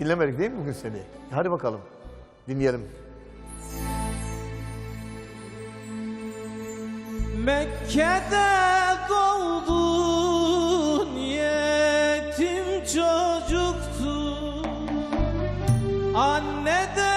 Dinlemedik değil mi bugün seni? Hadi bakalım dinleyelim. Mekke'de doğdun yetim çocuktu Anne de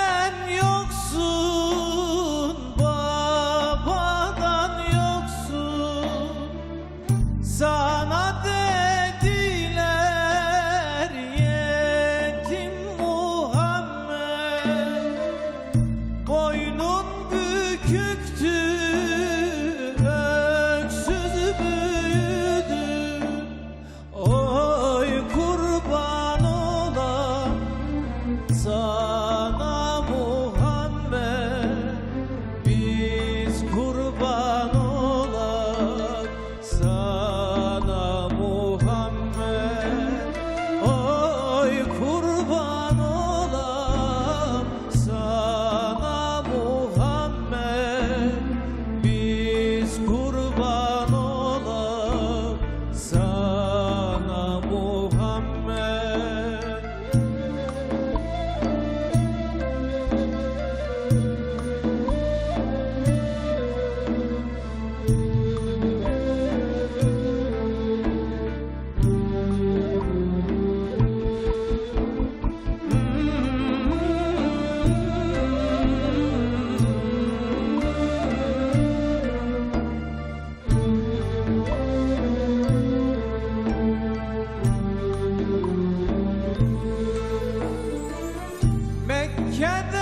can't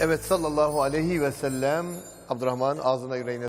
Evet sallallahu aleyhi ve sellem. Abdurrahman ağzına yüreğine